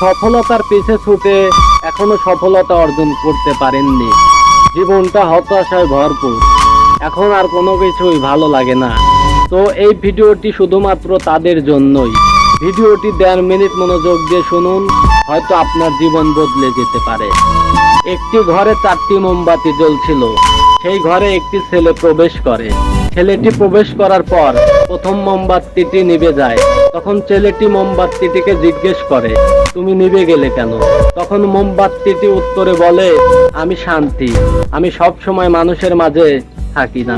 সফলতার পিছে ছুটে এখনও সফলতা অর্জন করতে পারেননি। জীবনটা হতাশায় ভরপুর। এখন আর কোনো কিছুই ভালো লাগে না। তো এই ভিডিওটি শুধুমাত্র তাদের জন্যই। ভিডিওটি দেড় মিনিট মনোযোগ দিয়ে শুনুন, হয়তো আপনার জীবন বদলে যেতে পারে। একটি ঘরে চারটি মোমবাতি জ্বলছিল। সেই ঘরে একটি ছেলে প্রবেশ করে। ছেলেটি প্রবেশ করার পর প্রথম মোমবাতিটি নিভে যায়। তখন ছেলেটি মোমবাতিটিকে জিজ্ঞেস করে, তুমি নিবে গেলে কেন? তখন মোমবাতিটি উত্তরে বলে, আমি শান্তি, আমি সব সময় মানুষের মাঝে থাকি না।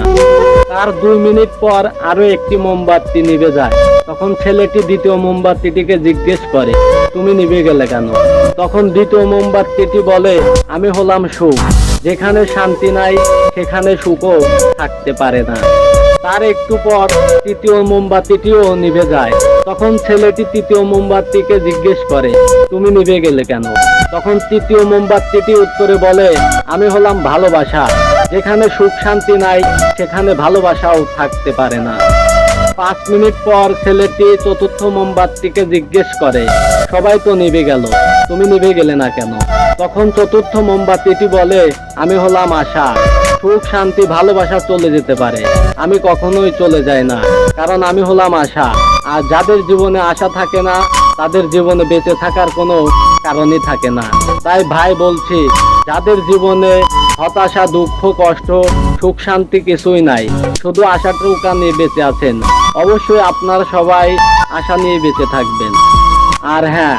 তার দুই মিনিট পর আরও একটি মোমবাতি নিবে যায়। তখন ছেলেটি দ্বিতীয় মোমবাতিটিকে জিজ্ঞেস করে, তুমি নিবে গেলে কেন? তখন দ্বিতীয় মোমবাতিটি বলে, আমি হলাম সুখ, যেখানে শান্তি নাই, সেখানে সুখও থাকতে পারে না। তার একটু পর তৃতীয় মোমবাতিটিও নিভে যায়। তখন ছেলেটি তৃতীয় মোমবাতিকে জিজ্ঞেস করে, তুমি নিভে গেলে কেন? তখন তৃতীয় মোমবাতিটি উত্তরে বলে, আমি হলাম ভালোবাসা। যেখানে সুখ শান্তি নাই, সেখানে ভালোবাসাও থাকতে পারে না। পাঁচ মিনিট পর ছেলেটি চতুর্থ মোমবাতিকে জিজ্ঞেস করে, সবাই তো নিভে গেল, তুমি নিভে গেলে না কেন? তখন চতুর্থ মোমবাতিটি বলে, আমি হলাম আশা। সুখ, শান্তি, ভালোবাসা চলে যেতে পারে। আমি কখনোই চলে যাই না, কারণ আমি হলাম আশা। আর যাদের জীবনে আশা থাকে না, তাদের জীবনে বেঁচে থাকার কোনো কারণই থাকে না। তাই ভাই বলছি, যাদের জীবনে হতাশা, দুঃখ, কষ্ট, সুখ, শান্তি কিছুই নাই, শুধু আশাটুকা নিয়ে বেঁচে আছেন। অবশ্যই আপনারা সবাই আশা নিয়ে বেঁচে থাকবেন। আর হ্যাঁ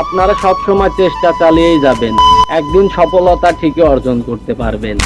আপনারা সব সময় চেষ্টা চালিয়েই যাবেন। একদিন সফলতা ঠিকই অর্জন করতে পারবেন।